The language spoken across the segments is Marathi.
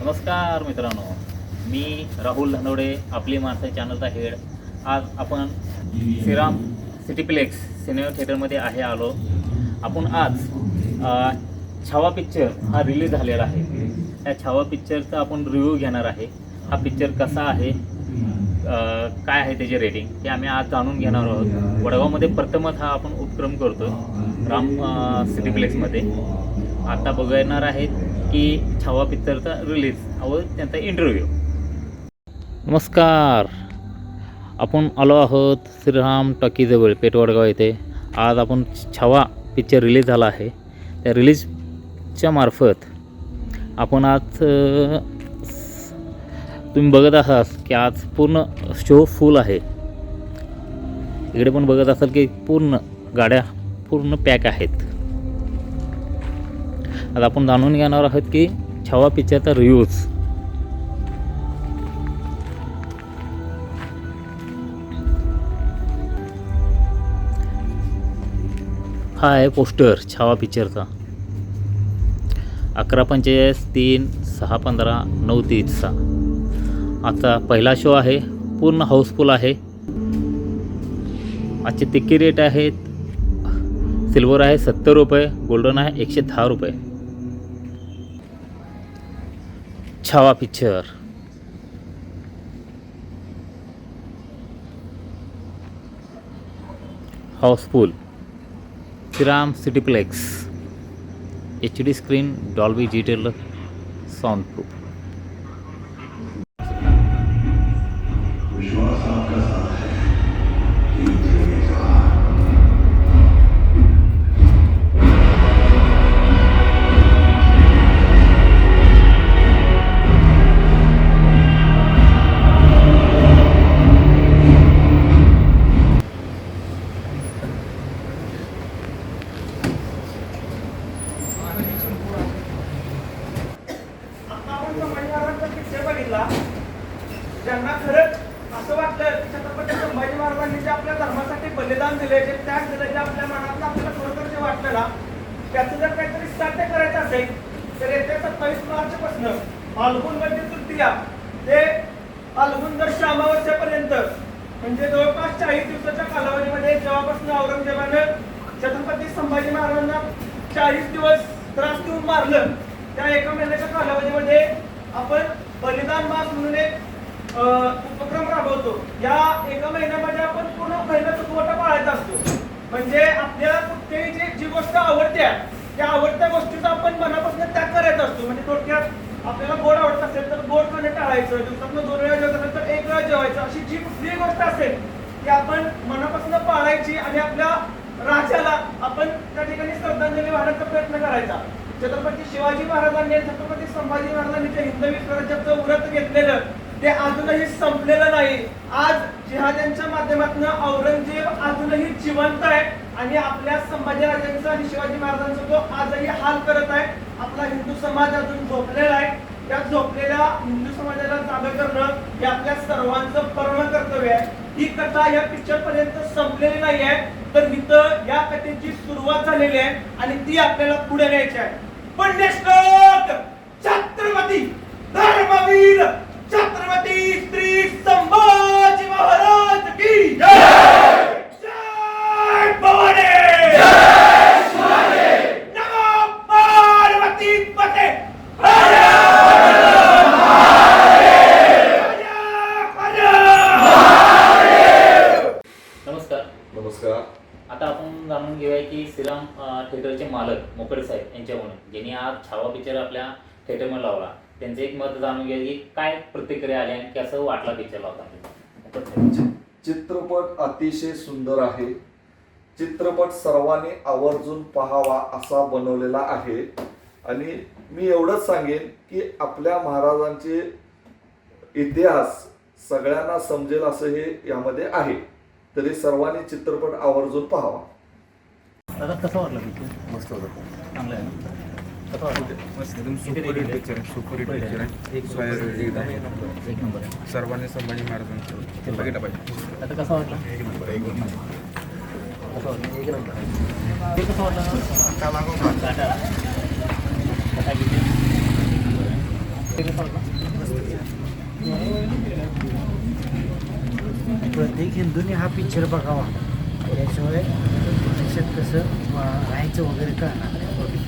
नमस्कार मित्रांनो. मी राहुल धानोडे आपली माणसं चॅनलचा हेड आज आपण श्रीराम सिटीप्लेक्स सिनेमा थिएटरमध्ये आहे आलो. आपण आज छावा पिक्चर हा रिलीज झालेला आहे. त्या छावा पिक्चरचा आपण रिव्ह्यू घेणार आहे. हा पिक्चर कसा आहे? काय आहे त्याचे रेटिंग ते आम्ही आज जाणून घेणार आहोत. वडगावमध्ये प्रथमच हा आपण उपक्रम करतो. राम सिटीप्लेक्समध्ये. आता बघणार आहेत की छावा पिक्चरचा रिलीज व त्यांचा इंटरव्ह्यू नमस्कार. आपण आलो आहोत श्रीराम टॉकीजवळ पेटवडगाव येथे. आज आपण छावा पिक्चर रिलीज झाला आहे. त्या रिलीजच्या मार्फत आपण आज तुम्ही बघत आहात की आज पूर्ण शो फुल आहे. इकडे पण बघत असाल की पूर्ण गाड्या पूर्ण पॅक आहेत. आता आपण जाणून घेणार आहोत की छावा पिक्चरचा रिव्ह्यूज हा आहे पोस्टर छावा पिक्चरचा. अकरा पंचेचाळीस तीन सहा पंधरा नऊ तीसचा आता पहिला शो आहे पूर्ण हाऊसफुल आहे. आजचे तिक्की रेट आहेत सिल्वर आहे सत्तर रुपये गोल्डन आहे एकशे दहा रुपये. Chhaava picture housefull Shriram cityplex H D screen Dolby detail sound खरंच असं वाटलं की छत्रपती संभाजी महाराजांनी जे आपल्या धर्मासाठी बलिदान दिले जे त्याग दिले जे आपल्या मनातलं आपल्याला खरोखर जे वाटलं ना त्याचं जर काहीतरी साध्य करायचं असेल तर येत्या सत्तावीस मार्च पासून फाल्गुन म्हणजे तृतीया ते फाल्गुन दर्श अमावस्यापर्यंत म्हणजे जवळपास चाळीस दिवसाच्या कालावधीमध्ये जेव्हापासून औरंगजेबानं छत्रपती संभाजी महाराजांना चाळीस दिवस त्रास देऊन मारलं त्या एका महिन्याच्या कालावधीमध्ये आपण बलिदान मास म्हणून एक उपक्रम राबवतो. या एका महिन्यामध्ये आपण पूर्ण महिन्याचा कोटा पाळायचा असतो. म्हणजे आपल्याला कुठल्याही जी जी गोष्ट आवडत्या त्या आवडत्या गोष्टीचा आपण मनापासून त्याग करायचा असतो. म्हणजे थोडक्यात आपल्याला गोड आवडत असेल तर गोड खाणे टाळायचं दिवसातनं दोन वेळा जेवत असेल तर एक वेळा जेवायचं अशी जी कुठलीही गोष्ट असेल ती आपण मनापासून पाळायची आणि आपल्या राजाला आपण त्या ठिकाणी श्रद्धांजली वाहण्याचा प्रयत्न करायचा. छत्रपती शिवाजी महाराजांनी छत्रपती संभाजी महाराजांनी हिंदवी स्वराज्याचं व्रत घेतलेलं ते अजूनही संपलेलं नाही. आज जिहाद्यांच्या माध्यमातून औरंगजेब अजूनही जिवंत आहे आणि आपल्या संभाजीराजांचा आणि शिवाजी महाराजांचा तो आजही हाल करत आहे आपला हिंदू समाज अजून झोपलेला आहे. त्या झोपलेल्या हिंदू समाजाला जागा करणं हे आपल्या सर्वांचं परम कर्तव्य आहे. ही कथा या पिक्चर पर्यंत संपलेली नाही आहे तर इथं या कथेची सुरुवात झालेली आहे आणि ती आपल्याला पुढे न्यायची आहे. पुण्यश्लोक छत्रपती धर्मवीर छत्रपती श्री संभाजी महाराज की जय। जय भवानी। नमो पार्वती पते नमस्कार. नमस्कार. आता आपण जाणून घेऊया की श्रीराम थिएटरचे मालक मोकडे साहेब यांच्याकडून ज्यांनी आज छावा पिक्चर आपल्या थिएटरमध्ये लावला. त्यांचं एक मत जाणून घ्या की काय प्रतिक्रिया आल्या आणि कसं वाटला पिक्चर लावताना चि- चित्रपट अतिशय सुंदर आहे. चित्रपट सर्वांनी आवर्जून पहावा असा बनवलेला आहे. आणि मी एवढंच सांगेन की आपल्या महाराजांचे इतिहास सगळ्यांना समजेल असं हे यामध्ये आहे. तरी सर्वांनी चित्रपट आवर्जून पाहावा. दादा कसं वाटलं पिक्चर मस्त होतं. चांगलं आहे. पिक्चर एक नंबर. सर्वांनी संभाजी महाराजांचं. बघितलं पाहिजे. आता ते कसं प्रत्येक हिंदूने हा पिक्चर बघावा. त्याशिवाय कसं राहायचं वगैरे कळणार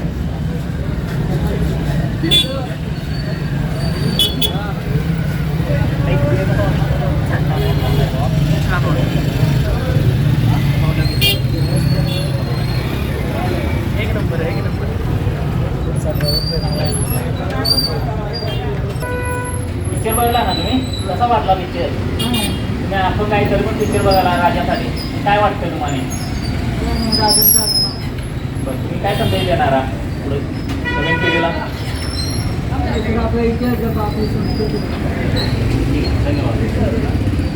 पिक्चर बघला ना तुम्ही? कसा वाटला पिक्चर तुम्ही आपण काहीतरी पण पिक्चर बघायला राजासाठी. काय वाटतं तुम्हाला? बरं तुम्ही काय संदेश देणार पुढे? कमेंट केलेला? धन्यवाद.